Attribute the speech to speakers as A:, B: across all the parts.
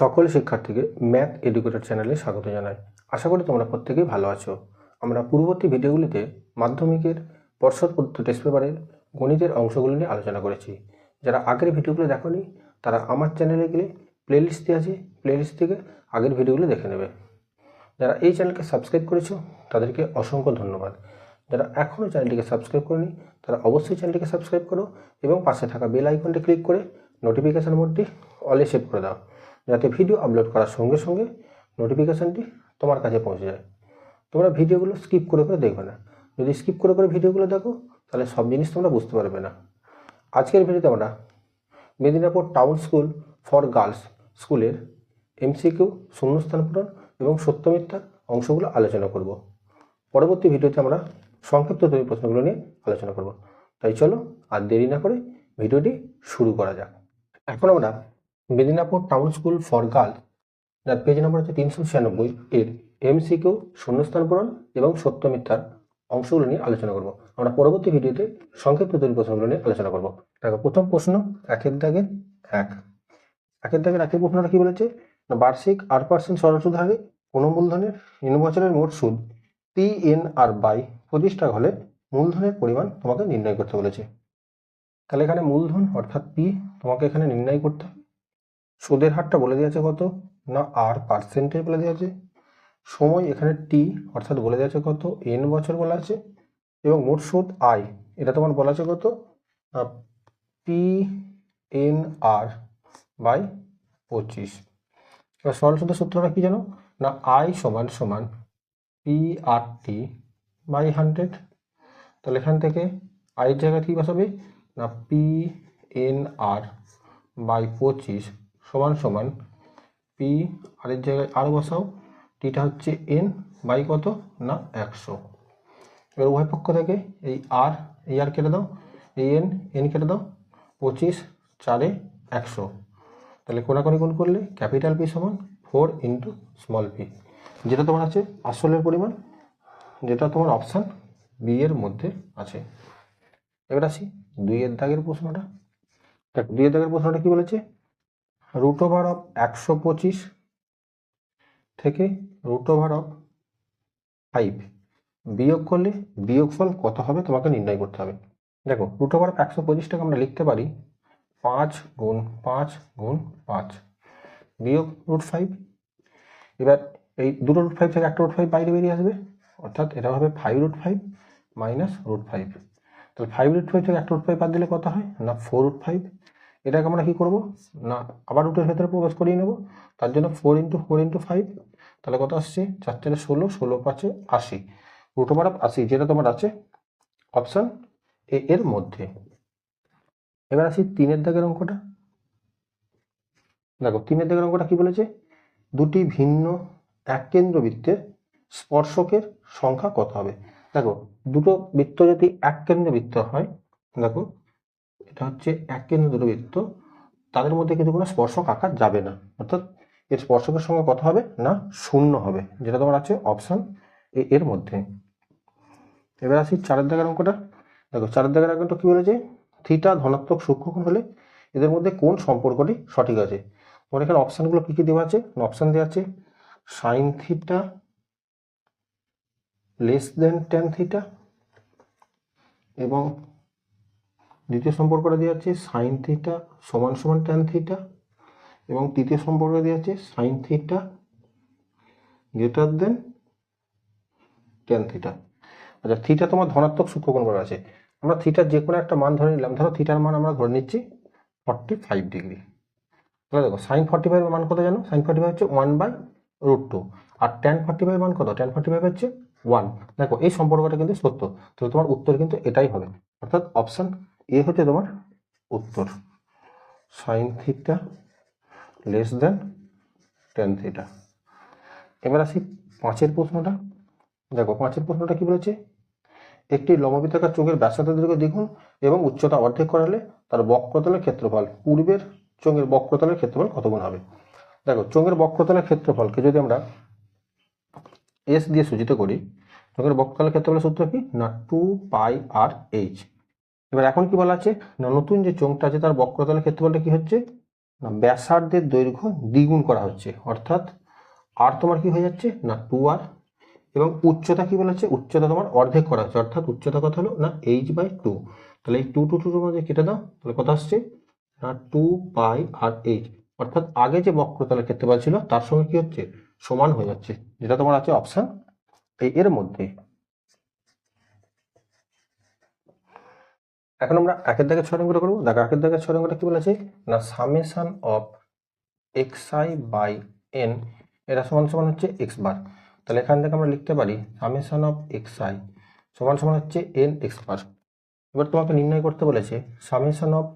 A: সকল শিক্ষার্থীকে math educator চ্যানেলে স্বাগত জানাই। আশা করি তোমরা প্রত্যেকেই ভালো আছো। আমরা পূর্ববর্তী ভিডিওগুলিতে মাধ্যমিকের, পর্ষদ প্রদত্ত টেস্ট পেপারের, গণিতের অংশগুলি নিয়ে আলোচনা করেছি। যারা আগের ভিডিওগুলো দেখোনি, তারা আমার চ্যানেলে গেলে প্লেলিস্ট দিয়ে আছে প্লেলিস্ট থেকে আগের ভিডিওগুলো দেখে নেবে। যারা এই চ্যানেলকে সাবস্ক্রাইব করেছ, তাদেরকে অসংখ্য ধন্যবাদ। যারা এখনও চ্যানেলটিকে সাবস্ক্রাইব করেনি, তারা অবশ্যই চ্যানেলটিকে সাবস্ক্রাইব করো এবং পাশে থাকা বেল আইকনটি ক্লিক করে নোটিফিকেশান মোডটি অলে সেভ করে দাও। যাতে ভিডিও আপলোড করার সঙ্গে সঙ্গে নোটিফিকেশানটি তোমার কাছে পৌঁছে যায়। তোমরা ভিডিওগুলো স্কিপ করে করে দেখবে না। যদি স্কিপ করে করে ভিডিওগুলো দেখো, তাহলে সব জিনিস তোমরা বুঝতে পারবে না। আজকের ভিডিওতে আমরা Medinipur town school for girls স্কুলের এমসিকিউ শূন্যস্থান পূরণ এবং সত্যমিথ্যার অংশগুলো আলোচনা করব। পরবর্তী ভিডিওতে আমরা সংক্ষিপ্ত তৈরি প্রশ্নগুলো নিয়ে আলোচনা করব। তাই চলো আর দেরি না করে ভিডিওটি শুরু করা যাক। এখন আমরা Medinipur town school for girls যার পেজ নম্বর হচ্ছে তিনশো ছিয়ানব্বই এর এমসিকিউ শূন্যস্থান পূরণ এবং সত্য মিথ্যার অংশগুলো নিয়ে আলোচনা করব। আমরা পরবর্তী ভিডিওতে সংক্ষিপ্ত তৈরি প্রশ্নগুলো নিয়ে আলোচনা করব। দেখো, প্রথম প্রশ্ন, একের দাগের এক। একের দাগের একের প্রশ্নটা কি বলেছে? বার্ষিক আট পার্সেন্ট সরল সুদ হারে কোনো মূলধনের তিন বছরের মোট সুদ পি এন আর বাই পঁচিশ টাকা হলে মূলধনের পরিমাণ তোমাকে নির্ণয় করতে বলেছে। তাহলে এখানে মূলধন অর্থাৎ পি তোমাকে এখানে নির্ণয় করতে হবে। সুদের হারটা বলে দিয়েছে কত? না আর পার্সেন্টেজ বলে দেওয়া আছে সময় এখানে টি অর্থাৎ বলে দেওয়া আছে কত? এন বছর বলা আছে। এবং মোট সুদ আই এটা তোমার বলা আছে কত? পি এন আর বাই পঁচিশ। এবার সরল সুদের সূত্রটা কি জানো? না আই সমান সমান P R T by hundred তাহলে এখান থেকে আইয়ের জায়গায় কী বসাবে? না পি এন আর বাই পঁচিশ। সমান সমান পি আর এর জায়গায় আর বসাও। টিটা হচ্ছে এন বাই কত? না, একশো। এবার উভয় পক্ষ থেকে এই আর এই আর কেটে দাও। এই এন এন কেটে দাও। পঁচিশ, চারে একশো। তাহলে কোনাকোনি গুণ করলে ক্যাপিটাল পি সমান ফোর ইন্টু স্মল পি যেটা তোমার আছে আসলের পরিমাণ, যেটা তোমার অপশান বি এর মধ্যে আছে। এবার আসি দুইয়ের দাগের প্রশ্নটা। দেখ, দুইয়ের দাগের প্রশ্নটা কি বলেছে? রুট ওভার অফ একশো পঁচিশ থেকে রুট ওভার অফ ফাইভ বিয়োগ করলে বিয়োগফল কত হবে? তোমাকে নির্ণয় করতে হবে। দেখো রুট ওভার অফ একশো পঁচিশটাকে আমরা লিখতে পারি পাঁচ গুণ পাঁচ গুণ পাঁচ। বিয়োগ রুট ফাইভ এবার এই দুটো রুট ফাইভ থেকে একটা রুট ফাইভ বাইরে বেরিয়ে আসবে। অর্থাৎ এটা হবে five root five minus root five তাহলে ফাইভ রুট ফাইভ থেকে একটা রুট ফাইভ বাদ দিলে কত হয়? না ফোর রুট ফাইভ এটাকে আমরা কী করব? না, আবার রুটের ভেতরে প্রবেশ করিয়ে নেব। তার জন্য four into four into five তাহলে কত আসছে? চার চারে ষোলো ষোলো পাঁচে আশি। রুট ওভার অফ আশি, যেটা তোমার আছে অপশান এ এর মধ্যে। এবার আসি তিনের দাগের অঙ্কটা। দেখো, তিনের দাগের অঙ্কটা কি বলেছে? দুটি ভিন্ন এক কেন্দ্রবৃত্তের স্পর্শকের সংখ্যা কত হবে? দেখো, দুটো বৃত্ত যদি এক কেন্দ্রবৃত্ত হয়, দেখো এটা হচ্ছে এক কেন্দ্র দুটো বৃত্ত তাদের মধ্যে কিন্তু কোনো স্পর্শক আঁকা যাবে না। অর্থাৎ এর স্পর্শকের সঙ্গে কত হবে না, শূন্য হবে, যেটা তোমার আছে অপশান এ এর মধ্যে। এবার আসি চারের দাগের অঙ্কটা। দেখো, চারের দাগের অঙ্কটা কি বলেছে? থিটা ধনাত্মক সূক্ষ্মকোণ হলে এদের মধ্যে কোন সম্পর্কটি সঠিক আছে? তোমার এখানে অপশানগুলো কী কী দেওয়া আছে? অপশান দেওয়া আছে sine theta less than tan theta এবং দ্বিতীয় সম্পর্কটা দেওয়া আছে সাইন থিটা সমান সমান ট্যান থিটা এবং তৃতীয় সম্পর্ক দেওয়া আছে sine theta greater than tan theta আচ্ছা থিটা তোমার ধনাত্মক সূক্ষ্মকোণ বলা আছে। আমরা থিটার যে কোনো একটা মান ধরে নিলাম। ধরো থিটার মান আমরা ধরে নিচ্ছি ফর্টি ফাইভ ডিগ্রি তাহলে দেখো সাইন ফর্টি ফাইভের মান কত জানো? সাইন ফর্টি ফাইভ হচ্ছে ওয়ান বাই রুট টু আর ট্যান ফর্টি ফাইভ মান কত? ট্যান ফর্টি ফাইভ হচ্ছে ওয়ান দেখো, এই সম্পর্কটা কিন্তু সত্য। তাহলে তোমার উত্তর কিন্তু এটাই হবে। অর্থাৎ অপশান এ হচ্ছে তোমার উত্তর। Sine theta less than tan theta এবার আসি পাঁচের প্রশ্নটা। দেখো, পাঁচের প্রশ্নটা কি বলেছে? একটি লম্ববৃত্তাকার চোখের ব্যাসার্ধ দৈর্ঘ্য দ্বিগুণ এবং উচ্চতা অর্ধেক করালে তার বক্রতলের ক্ষেত্রফল পূর্বের চোঙের বক্রতলের ক্ষেত্রফল কত গুণ হবে? দেখো চোঙের বক্রতলের ক্ষেত্রফলকে যদি আমরা এস দিয়ে সূচিত করি, চোখের বক্রতলের ক্ষেত্রফলের সূত্র কি? না টু পাই আর এইচ এবার এখন কি বলা আছে? না, নতুন যে চোঙটা আছে তার বক্রতলের ক্ষেত্রফলটা কি হচ্ছে? না, ব্যাসার্ধের দৈর্ঘ্য দ্বিগুণ করা হচ্ছে। অর্থাৎ আর তোমার কি হয়ে যাচ্ছে? না টু আর এবং উচ্চতা কি বলেছে উচ্চতা তোমার অর্ধেক করা হচ্ছে। অর্থাৎ উচ্চতা কত হলো? না এইচ বাই টু তাহলে এই টু টু টু টুর মধ্যে কেটে দাও, তাহলে কত আসছে? না টু পাই আর এইচ অর্থাৎ আগে যে বক্রতলের ক্ষেত্রফল ছিল, তার সঙ্গে কি হচ্ছে? সমান হয়ে যাচ্ছে। যেটা তোমার আছে অপশান এই এর মধ্যে। এখন আমরা একের দাগের ছয় নম্বর করব। দেখো, একের দাগের ছয় নম্বরটা কি বলেছে? না summation of X I by N এটা সমান সমান হচ্ছে এক্স বার তাহলে এখান থেকে আমরা লিখতে পারি সামেশন অফ এক্স আই সমান সমান হচ্ছে এন এক্স বার এবার তোমাকে নির্ণয় করতে বলেছে summation of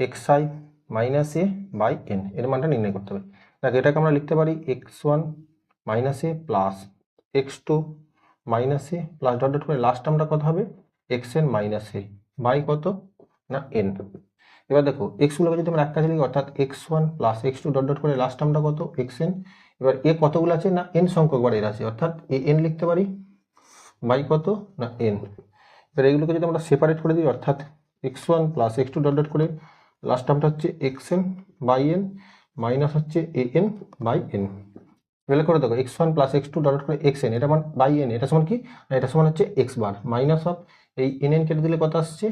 A: X I minus A by N এর মানটা নির্ণয় করতে হবে। দেখো, এটাকে আমরা লিখতে পারি X one minus A plus X two minus A plus dot dot করে লাস্ট আমরা কত হবে? X N minus A by কত? না এন এবার দেখো এক্সগুলোকে যদি আমরা এক কাজে লিখি অর্থাৎ X one plus X two dot dot করে লাস্ট টার্মটা কত? এক্স এন এবার এ কতগুলো আছে? না এন সংখ্যক এর আছে। অর্থাৎ এ এন লিখতে পারি। বাই কত? না এন এবার এগুলোকে যদি আমরা সেপারেট করে দিই, অর্থাৎ X one plus X two dot dot করে লাস্ট টার্মটা হচ্ছে X N by N minus হচ্ছে এ এন বাই এন এগুলো করে দেখো X one plus X two dot করে এক্স এন এটা মান বাই এন এটা সমান কি? এটা সমান হচ্ছে এক্স বার মাইনাস অফ এই এন এন কেটে দিলে কত আসছে?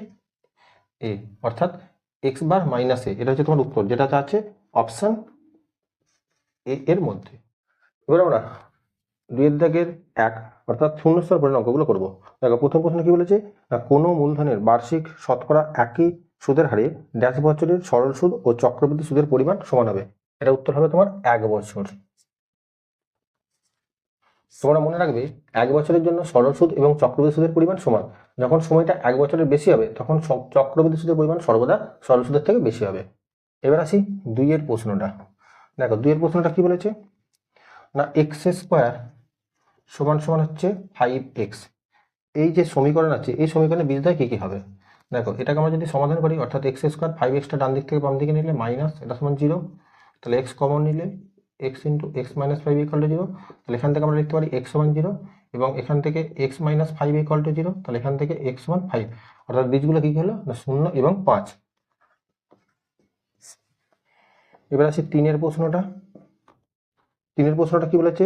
A: এ অর্থাৎ এক্স বার মাইনাস এ এটা হচ্ছে তোমার উত্তর, যেটা আছে অপশান এ এর মধ্যে। এবার আমরা দুইয়ের দাগের এক, অর্থাৎ শূন্যস্তর পরে অঙ্কগুলো করব। দেখো, প্রথম প্রশ্ন কি বলেছে? না, কোনো মূলধনের বার্ষিক শতকরা একই সুদের হারে ড্যাশ বছরের সরল সুদ ও চক্রবৃদ্ধি সুদের পরিমাণ সমান হবে। এটা উত্তর হবে তোমার এক বছর। তোমরা মনে রাখবে, এক বছরের জন্য সরল সুদ এবং চক্রবৃদ্ধি সুদের পরিমাণ সমান। যখন সময়টা এক বছরের বেশি হবে, তখন চক্রবৃদ্ধি সুদের পরিমাণ সর্বদা সরল সুদের থেকে বেশি হবে। এবার আসি দুইয়ের প্রশ্নটা। দেখো, দুইয়ের প্রশ্নটা কি বলেছে? না এক্স স্কোয়ার সমান সমান হচ্ছে ফাইভ এক্স এই যে সমীকরণ আছে, এই সমীকরণে বীজদায় কী কী হবে? দেখো, এটাকে আমরা যদি সমাধান করি, অর্থাৎ এক্স স্কোয়ার ফাইভ এক্সটা ডান দিক থেকে বাম দিকে নিলে মাইনাস এটা সমান জিরো তাহলে এক্স কমন নিলে X into X minus five equal to zero তাহলে এখান থেকে আমরা লিখতে পারি এক্স সমান জিরো এবং এখান থেকে X minus five equal to zero তাহলে এখান থেকে এক্স সমান ফাইভ অর্থাৎ বীজগুলো কী হলো? না, শূন্য এবং পাঁচ। এবার আসি তিনের প্রশ্নটা। তিনের প্রশ্নটা কি বলেছে?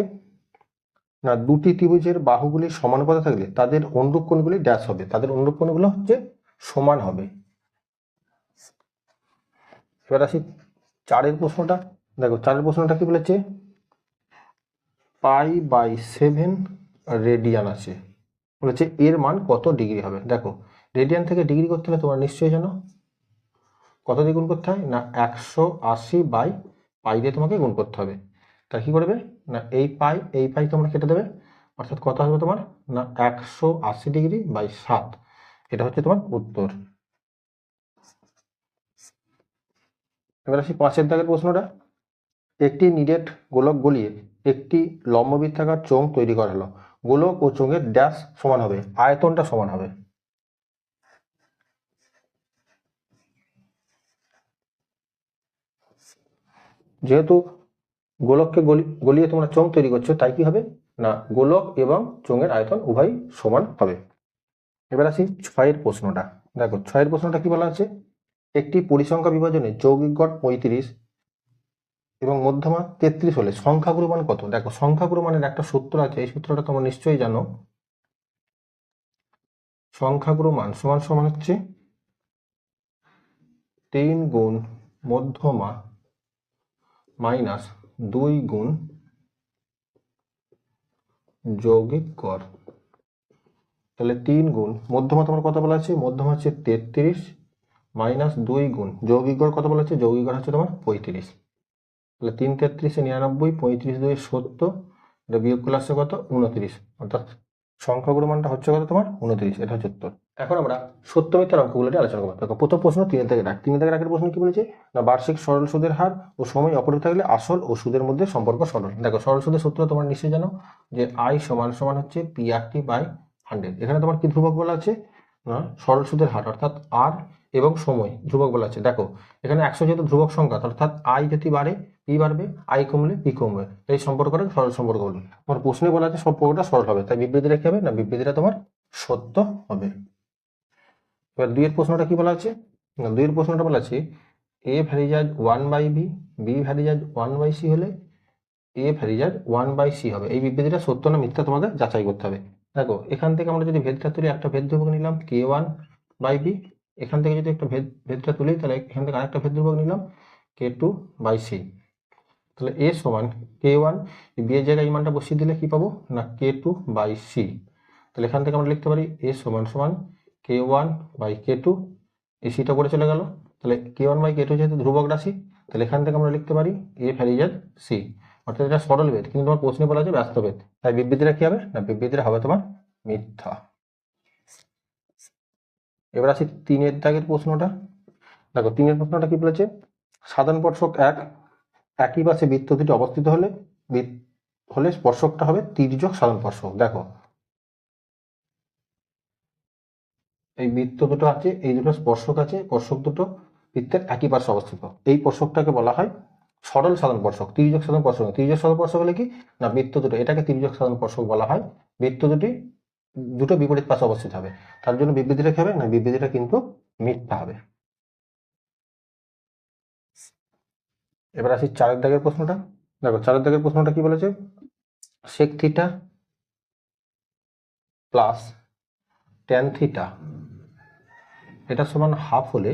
A: না, দুটি ত্রিভুজের বাহুগুলি সমানুপাতে থাকলে তাদের অনুরূপ কোণগুলি ড্যাশ হবে। তাদের অনুরূপ কোণগুলো হচ্ছে সমান হবে। এবার আসি চারের প্রশ্নটা। দেখো চারের প্রশ্নটা কি বলেছে? পাই বাই সেভেন রেডিয়ান আছে। বলেছে, এর মান কত ডিগ্রি হবে? দেখো, রেডিয়ান থেকে ডিগ্রি করতে হলে তোমরা নিশ্চয়ই জানো। কত দিয়ে গুণ করতে হয়? না, একশো আশি বাই পাই দিয়ে তোমাকে গুণ করতে হবে। তা কি করবে? না, এই পাই এই পাই তোমরা কেটে দেবে। অর্থাৎ কত হবে তোমার? না, একশো আশি ডিগ্রি বাই সাত। এটা হচ্ছে তোমার উত্তর। এবার আসি পাঁচের দাগের প্রশ্নটা। একটি নিডেট গোলক গলিয়ে একটি লম্ববৃত্তাকার চোঙ তৈরি করা হলো। গোলক ও চোঙের ড্যাশ সমান হবে, আয়তনটা সমান হবে। যেহেতু গোলককে গলি, গলিয়ে তোমরা চোঙ তৈরি করছ, তাই কি হবে? না, গোলক এবং চোঙের আয়তন উভয় সমান হবে। এবার আসি ছয়ের প্রশ্নটা। দেখো, ছয়ের প্রশ্নটা কি বলা আছে? একটি পরিসংখ্যা বিভাজনে যৌগিক গড় পঁয়ত্রিশ এবং মধ্যমা তেত্রিশ হলে সংখ্যাগুরু মান কত? দেখো, সংখ্যাগুরু মানের একটা সূত্র আছে, এই সূত্রটা তোমরা নিশ্চয়ই জানো। সংখ্যাগুরু মান সমান সমান হচ্ছে তিন গুণ মধ্যমা মাইনাস দুই গুণ যৌগিক গড় তাহলে তিন গুণ মধ্যমা তোমার কত বলা আছে? মধ্যমা হচ্ছে তেত্রিশ মাইনাস দুই গুণ যৌগিক গড় কত বলা আছে? যৌগিক গড় হচ্ছে তোমার পঁয়ত্রিশ। তাহলে তিন তেত্রিশে নিরানব্বই, পঁয়ত্রিশ দুই সত্তর, এটা বিয়োগ করলে আসছে কত? উনত্রিশ অর্থাৎ সংখ্যাগুলো মানটা হচ্ছে কত তোমার? উনত্রিশ এটা হচ্ছে উত্তর। এখন আমরা সত্য মিথ্যার অঙ্কগুলো আলোচনা করব। দেখো, প্রথম প্রশ্ন তিনের থেকে রাখ। তিনের থেকে রাখের প্রশ্ন কি বলেছে? না, বার্ষিক সরল সুদের হার ও সময় অপরিত থাকলে আসল ও সুদের মধ্যে সম্পর্ক সরল। দেখো, সরল সুদের সূত্র তোমার নিশ্চয়ই জানো যে আই সমান সমান হচ্ছে P R T by hundred এখানে তোমার কি ধ্রুবক বলা আছে? না, সরল সুদের হার, অর্থাৎ আর এবং সময় ধ্রুবক বলা আছে। দেখো, এখানে একশো যেহেতু ধ্রুবক সংখ্যা, অর্থাৎ আই যদি বাড়ে পি বাড়বে আই কমলে পি কমবে। এই সম্পর্কটা সরল সম্পর্ক বলবে তোমার প্রশ্নে বলা আছে সম্পর্কটা সরল হবে। তাই বিবৃতিটা কি হবে না? বিবৃতিটা তোমার সত্য হবে। এবার দুইয়ের প্রশ্নটা কি বলা আছে? দুইয়ের প্রশ্নটা বলা আছে A varies as one by B B varies as one by C হলে A varies as one by C হবে। এই বিবৃতিটা সত্য না মিথ্যা তোমাদের যাচাই করতে হবে। দেখো, এখান থেকে আমরা যদি ভেদটা তুলি, একটা ভেদ ধ্রুবক নিলাম কে ওয়ান বাই বি এখান থেকে যদি একটা ভেদ, ভেদটা তুলি, তাহলে এখান থেকে আরেকটা ভেদ ধ্রুবক নিলাম কে টু বাই সি তাহলে এ সমান কে ওয়ান বি এর জায়গায় এই মানটা বসিয়ে দিলে কি পাবো? না কে টু বাই সি তাহলে এখান থেকে আমরা লিখতে পারি এ সমান সমান K one by K two A সিটা করে চলে গেল। তাহলে K one by K two যেহেতু ধ্রুবক রাশি, তাহলে এখান থেকে আমরা লিখতে পারি এ ভ্যারিজাজ সি অর্থাৎ এটা সরল বেদ কিন্তু তোমার প্রশ্নে বলা আছে ব্যস্ত ভেদ। তাই বিবৃতিটা কি হবে? না, বিবৃতিটা হবে তোমার মিথ্যা। এবার আসি তিনের দাগের প্রশ্নটা। দেখো, তিনের প্রশ্নটা কি বলেছে? সাধারণ স্পর্শক এক একই পাশে বৃত্ত দুটি অবস্থিত হলে হলে স্পর্শকটা হবে তির্যক সাধারণ স্পর্শক। দেখো। এই বৃত্ত দুটো আছে, এই দুটো স্পর্শক আছে, স্পর্শক দুটো বৃত্তের একই পাশে অবস্থিত। এই স্পর্শকটাকে বলা হয় সরল সাধারণ স্পর্শক। তির্যক সাধারণ স্পর্শক তির্যক সাধারণ স্পর্শক হলে কি? না, বৃত্ত দুটো। এটাকে তির্যক সাধারণ স্পর্শক বলা হয়। বৃত্ত দুটি, দুটো বিপরীত পাশে অবস্থিত হবে। তার জন্য বিবৃতিটা কি হবে, না, বিবৃতিটা কিন্তু মিথ্যা হবে। এবার আসি চারের দাগের প্রশ্নটা। দেখো, চারের দাগের প্রশ্নটা কি বলেছে? Sec theta plus tan theta এটা সমান হাফ হলে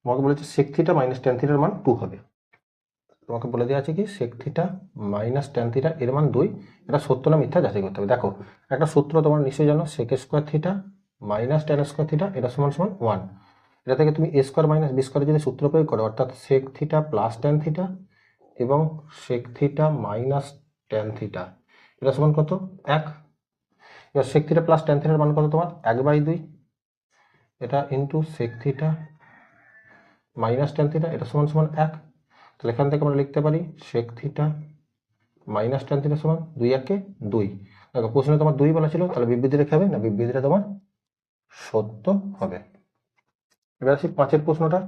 A: তোমাকে বলেছে সেক থিটা মাইনাস ট্যান থিটার মান টু হবে। তোমাকে বলে দেওয়া আছে কি? Sec theta minus tan theta এর মান দুই। এটা সত্য না মিথ্যা যাচাই করতে হবে। দেখো, একটা সূত্র তোমার নিশ্চয়ই জানো sec square theta minus tan square theta এটা সমান সমান ওয়ান এটা থেকে তুমি A square minus B square যদি সূত্র প্রয়োগ করো, অর্থাৎ sec theta plus tan theta এবং sec theta minus tan theta এটা সমান কত? এক। এবার সেক থিটা প্লাস ট্যান থিটার মান কত তোমার? এক বাই দুই। এটা into sec theta minus tan theta এটা সমান সমান এক। তাহলে এখান থেকে আমরা লিখতে পারি sec theta minus tan theta সমান দুই একে দুই। দেখো প্রশ্নে তোমার দুই বলা ছিল, তাহলে বিবৃতি রেখে হবে না? বিবৃতিটা তোমার সত্য হবে। এবার আসি পাঁচের প্রশ্নটা।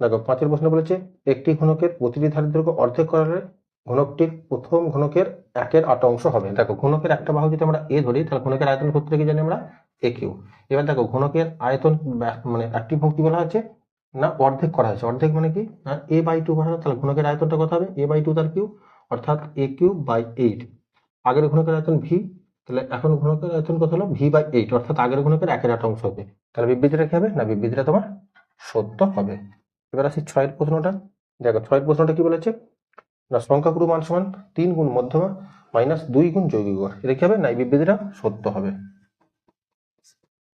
A: দেখো, পাঁচের প্রশ্ন বলেছে, একটি ঘনকের প্রতিটি ধারের দৈর্ঘ্য অর্ধেক করালে ঘনকটির প্রথম ঘনকের একের আট অংশ হবে। দেখো, ঘনকের একটা বাহু যদি আমরা এ ধরি, তাহলে ঘনকের আয়তন সূত্র কি জানি আমরা? A cube. এবার দেখো, ঘনকের আয়তন মানে একটি কি বলা হয়েছে? না, অর্ধেক করা হয়েছে। অর্ধেক মানে কি? না এ বাই টু করা তাহলে ঘনকের আয়তনটা কত হবে? এ বাই টু তার কিউ, অর্থাৎ এ কিউ বাই এইট। আগের ঘনকের আয়তন ভি, তাহলে এখন ঘনকের আয়তন কত হলো? ভি বাই এইট, অর্থাৎ আগের ঘনকের একের আট অংশ হবে। তাহলে বিবৃতিটা কি হবে? না, বিবৃতিটা তোমার সত্য হবে। এবার আসি ছয়ের প্রশ্নটা। দেখো, ছয়ের প্রশ্নটা কি বলেছে? না সংখ্যাগুরু মান সমান তিন গুণ মধ্যমা মাইনাস দুই গুণ যৌগিক গড়। এটা কি হবে? না, এই বিবৃতিটা সত্য হবে।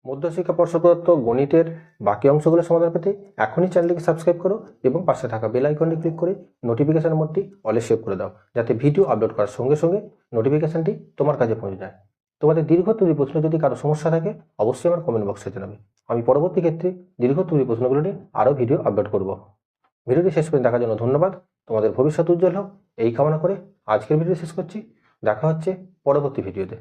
A: মধ্যশিক্ষা পর্ষদ গণিতের বাকি অংশগুলো সমাধান পেতে এখনই চ্যানেলটিকে সাবস্ক্রাইব করো এবং পাশে থাকা বেল আইকনটি ক্লিক করে নোটিফিকেশন মোডটি অলে সেভ করে দাও, যাতে ভিডিও আপলোড করার সঙ্গে সঙ্গে নোটিফিকেশনটি তোমার কাছে পৌঁছে যায়। তোমাদের দীর্ঘ তৈরি প্রশ্ন যদি কারও সমস্যা থাকে, অবশ্যই আমার কমেন্ট বক্সে জানাবে। আমি পরবর্তী ক্ষেত্রে দীর্ঘ তৈরি প্রশ্নগুলো নিয়ে আরও ভিডিও আপলোড করব। ভিডিওটি শেষ করে দেখার জন্য ধন্যবাদ। তোমাদের ভবিষ্যৎ উজ্জ্বল হোক। এই কামনা করে আজকের ভিডিও শেষ করছি। দেখা হচ্ছে পরবর্তী ভিডিওতে